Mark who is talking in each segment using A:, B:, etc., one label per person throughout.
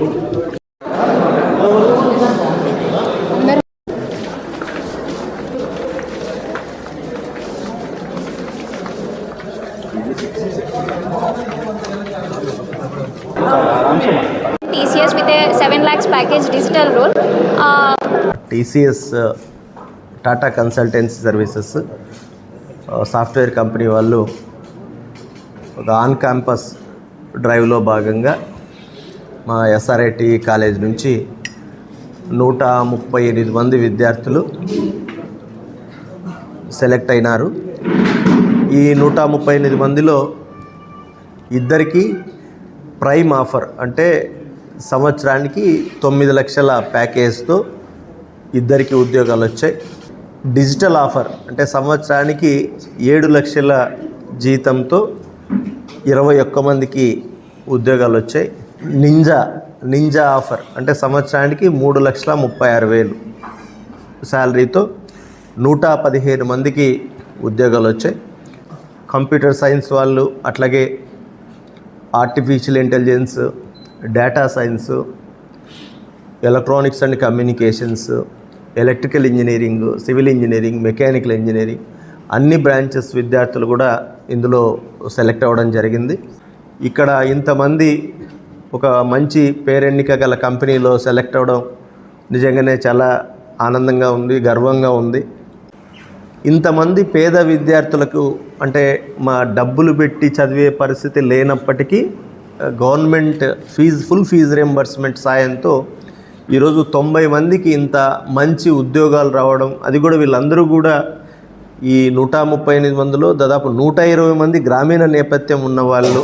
A: TCS with seven lakhs package digital role
B: TCS Tata Consultancy Services software company వాళ్ళు ఒక on campus డ్రైవ్లో భాగంగా మా ఎస్ఆర్ఐటి కాలేజ్ నుంచి నూట ముప్పై ఎనిమిది మంది విద్యార్థులు సెలెక్ట్ అయినారు. ఈ నూట ముప్పై ఎనిమిది మందిలో ఇద్దరికి ప్రైమ్ ఆఫర్ అంటే సంవత్సరానికి తొమ్మిది లక్షల ప్యాకేజ్తో ఇద్దరికి ఉద్యోగాలు వచ్చాయి. డిజిటల్ ఆఫర్ అంటే సంవత్సరానికి ఏడు లక్షల జీతంతో ఇరవై ఒక్క మందికి ఉద్యోగాలు వచ్చాయి. Ninja ninja offer. అంటే సంవత్సరానికి మూడు లక్షల ముప్పై ఆరు వేలు. శాలరీతో నూట పదిహేను మందికి ఉద్యోగాలు వచ్చాయి. కంప్యూటర్ సైన్స్ వాళ్ళు అట్లాగే artificial intelligence data science electronics and communications electrical engineering civil engineering mechanical engineering అన్ని బ్రాంచెస్ విద్యార్థులు కూడా ఇందులో సెలెక్ట్ అవ్వడం జరిగింది. ఇక్కడ ఇంతమంది ఒక మంచి పేరెన్నిక గల కంపెనీలో సెలెక్ట్ అవ్వడం నిజంగానే చాలా ఆనందంగా ఉంది గర్వంగా ఉంది. ఇంతమంది పేద విద్యార్థులకు అంటే మా డబ్బులు పెట్టి చదివే పరిస్థితి లేనప్పటికీ government fee full fee reimbursement సాయంతో ఈరోజు తొంభై మందికి ఇంత మంచి ఉద్యోగాలు రావడం అది కూడా వీళ్ళందరూ కూడా ఈ నూట ముప్పై ఎనిమిది మందిలో దాదాపు నూట ఇరవై మంది గ్రామీణ నేపథ్యం ఉన్న వాళ్ళు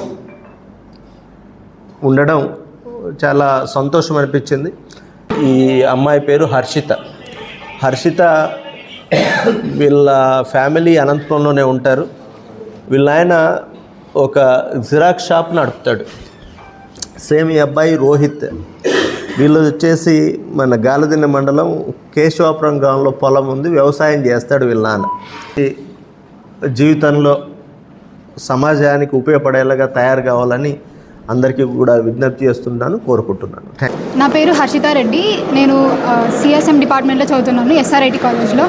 B: ఉండడం చాలా సంతోషం అనిపించింది. ఈ అమ్మాయి పేరు హర్షిత. హర్షిత వీళ్ళ ఫ్యామిలీ అనంతపురంలోనే ఉంటారు. వీళ్ళ ఆయన ఒక జిరాక్స్ షాప్ నడుపుతాడు. సేమ్ ఈ అబ్బాయి రోహిత్. వీళ్ళు వచ్చేసి మన గాలదిన్న మండలం కేశవాపురం గ్రామంలో పొలం ఉంది. వ్యవసాయం చేస్తాడు వీళ్ళ నాన్న. ఈ జీవితంలో సమాజానికి ఉపయోగపడేలాగా తయారు కావాలని అందరికీ కూడా విజ్ఞప్తి చేస్తున్నాను కోరుకుంటున్నాను.
C: నా పేరు హర్షితా రెడ్డి. నేను సిఎస్ఎం డిపార్ట్మెంట్లో చదువుతున్నాను ఎస్ఆర్ఐటి కాలేజ్లో.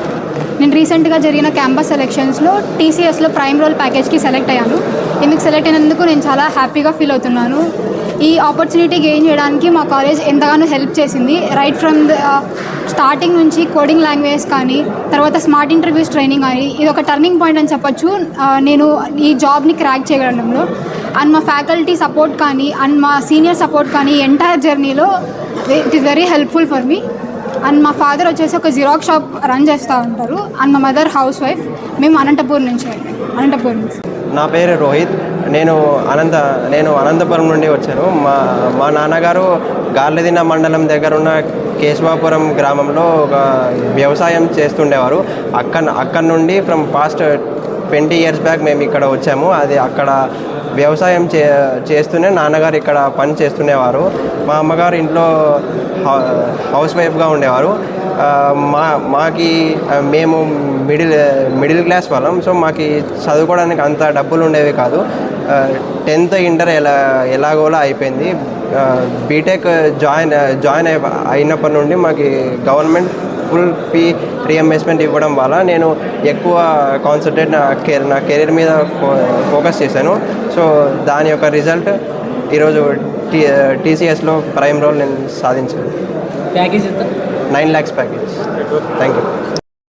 C: నేను రీసెంట్గా జరిగిన క్యాంపస్ సెలెక్షన్స్లో టీసీఎస్లో ప్రైమ్ రోల్ ప్యాకేజ్కి సెలెక్ట్ అయ్యాను. ఎందుకు సెలెక్ట్ అయినందుకు నేను చాలా హ్యాపీగా ఫీల్ అవుతున్నాను. ఈ ఆపర్చునిటీ గెయిన్ చేయడానికి మా కాలేజ్ ఎంతగానో హెల్ప్ చేసింది. రైట్ ఫ్రమ్ ద స్టార్టింగ్ నుంచి కోడింగ్ లాంగ్వేజ్ కానీ తర్వాత స్మార్ట్ ఇంటర్వ్యూస్ ట్రైనింగ్ కానీ ఇది ఒక టర్నింగ్ పాయింట్ అని చెప్పొచ్చు. నేను ఈ జాబ్ని క్రాక్ చేయడంలో అండ్ మా ఫ్యాకల్టీ సపోర్ట్ కానీ అండ్ మా సీనియర్ సపోర్ట్ కానీ ఎంటైర్ జర్నీలో it is very helpful for me. And మా ఫాదర్ వచ్చేసి ఒక జిరాక్స్ షాప్ రన్ చేస్తూ ఉంటారు. అండ్ మా మదర్ హౌస్ వైఫ్ మేము అనంతపూర్ నుంచి అనంతపూర్ నుంచి.
D: నా పేరు రోహిత్. నేను అనంత నేను అనంతపురం నుండి వచ్చాను. మా మా నాన్నగారు గార్లదిన మండలం దగ్గర ఉన్న కేశవాపురం గ్రామంలో ఒక వ్యవసాయం చేస్తుండేవారు. అక్కడ అక్కడ నుండి from past twenty years back మేము ఇక్కడ వచ్చాము. అది అక్కడ వ్యవసాయం చే చేస్తూనే నాన్నగారు ఇక్కడ పని చేస్తుండేవారు మా అమ్మగారు ఇంట్లో హౌ- హౌస్ వైఫ్గా ఉండేవారు. మా మాకి మేము మిడిల్ మిడిల్ క్లాస్ వాళ్ళం. సో మాకు చదువుకోవడానికి అంత డబ్బులు ఉండేవి కాదు టెన్త్ ఇంటర్ ఎలా ఎలాగోలా అయిపోయింది. బీటెక్ జాయిన్ జాయిన్ అయి అయినప్పటి నుండి మాకు గవర్నమెంట్ ఫుల్ ఫీ రీఎంబర్స్మెంట్ ఇవ్వడం వల్ల నేను ఎక్కువ కాన్సన్ట్రేట్ నా కెరీర్ నా కెరీర్ మీద ఫోకస్ చేశాను. సో దాని యొక్క రిజల్ట్ ఈరోజు టీ టీసీఎస్లో ప్రైమ్ రోల్ నేను సాధించాను.
E: Package
D: nine lakhs package thank you